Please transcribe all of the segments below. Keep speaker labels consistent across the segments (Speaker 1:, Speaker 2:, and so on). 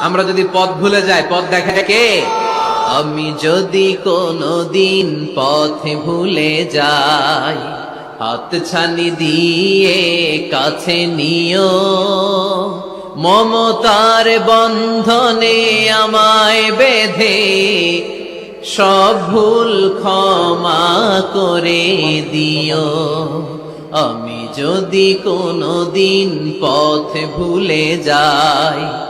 Speaker 1: আমরা যদি পথ ভুলে যাই, পথ দেখায় কে? আমি যদি কোনো দিন পথে ভুলে যাই, হাত ছানি দিয়ে কাছে নিও। মমতার বন্ধনে আমায় বেঁধে, সব ভুল ক্ষমা করে দিও। আমি যদি কোনো দিন পথ ভুলে যাই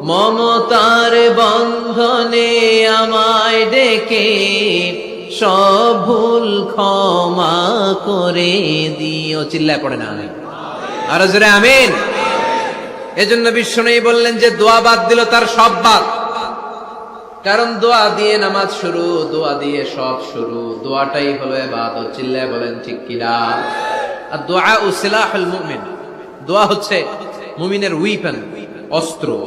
Speaker 1: মমতার বন্ধনে আমায় ডেকে সব ভুল ক্ষমা করে দিও। চিল্লায় পড়ে না আরও জোরে আমিন। এজন্য বিশ্ব নেই বললেন যে, দোয়া বাদ দিল তার সব বাদ। কারণ দোয়া দিয়ে নামাজ শুরু, দোয়া দিয়ে সব শুরু। দোয়াটাই হলো এবাদত। চিল্লায় বলেন, ঠিক কিনা? আর দোয়া ও সিলাহুল মুমিন। দোয়া হচ্ছে মুমিনের উইপেন অস্ত্র।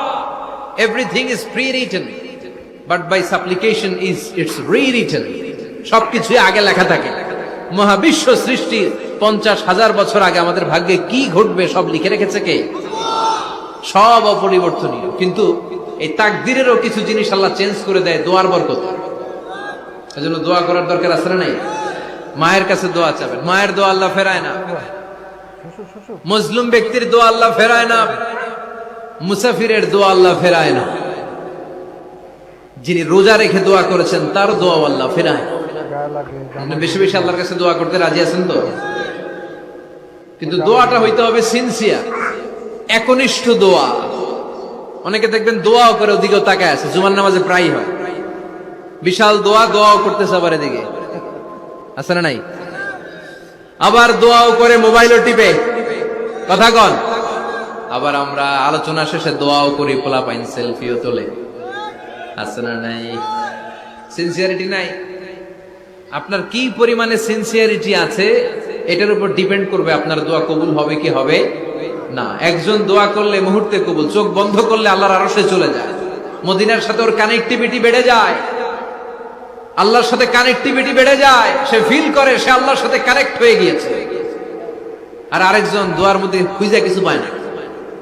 Speaker 1: everything is pre written but by supplication is it's re written সবকিছুই আগে লেখা থাকে। মহাবিশ্ব সৃষ্টির পঞ্চাশ হাজার বছর আগে আমাদের ভাগ্যে কি ঘটবে সব লিখে রেখেছে কে? সব অপরিবর্তনীয়। কিন্তু এই তাকদিরেরও কিছু জিনিস আল্লাহ চেঞ্জ করে দেয় দোয়ার বরকত। এজন্য দোয়া করার দরকার আছে না নাই? মায়ের কাছে দোয়া চাবেন। মায়ের দোয়া আল্লাহ ফেরায় না। মজলুম ব্যক্তির দোয়া আল্লাহ ফেরায় না। মুসাফিরের দোয়া আল্লাহ ফেরায় না। যিনি রোজা রেখে দোয়া করেছেন, তার দোয়া আল্লাহ ফেরায়। বেশি বেশি আল্লাহর কাছে দোয়া করতে রাজি আছেন তো? কিন্তু দোয়াটা হইতে হবে সিনসিয়ার একনিষ্ঠ দোয়া। অনেকে দেখবেন দোয়াও করে ওদিকেও তাকায় আছে, জুমার নামাজে প্রায় হয়। বিশাল দোয়া দোয়াও করতেছে আবার এদিকে। আছে না নাই? আবার দোয়াও করে মোবাইলও টিপে। কথা কন। আবার আমরা আলোচনা শেষে দোয়াও করি পোলা পাইন সেলফিও তোলে। আছে না নাই? সিনসিয়ারিটি নাই? আপনার কি পরিমাণে সিনসিয়ারিটি আছে, এটার উপর ডিপেন্ড করবে আপনার দোয়া কবুল হবে কি হবে না। একজন দোয়া করলে মুহূর্তে কবুল, চোখ বন্ধ করলে আল্লাহর আরশে চলে যায়। মদিনার সাথে ওর কানেক্টিভিটি বেড়ে যায়। আল্লাহর সাথে কানেক্টিভিটি বেড়ে যায়, সে ফিল করে, সে আল্লাহর সাথে কানেক্ট হয়ে গিয়েছে। আর আরেকজন দোয়ার মধ্যে খুঁজে কিছু পায় না।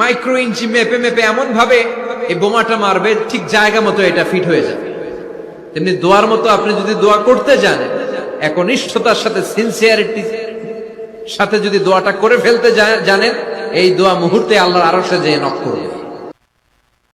Speaker 1: মাইক্রো ইঞ্চি মেপে মেপে এমন ভাবে এই বোমাটা মারবে, ঠিক জায়গা মতো এটা ফিট হয়ে যাবে। তেমনি দোয়ার মতো আপনি যদি দোয়া করতে যান, একনিষ্ঠতার সাথে সিনসিয়ারিটি সাথে যদি দোয়াটা করে ফেলতে জানেন, এই দোয়া মুহূর্তে আল্লাহর আরশে যেয়ে নক করবে।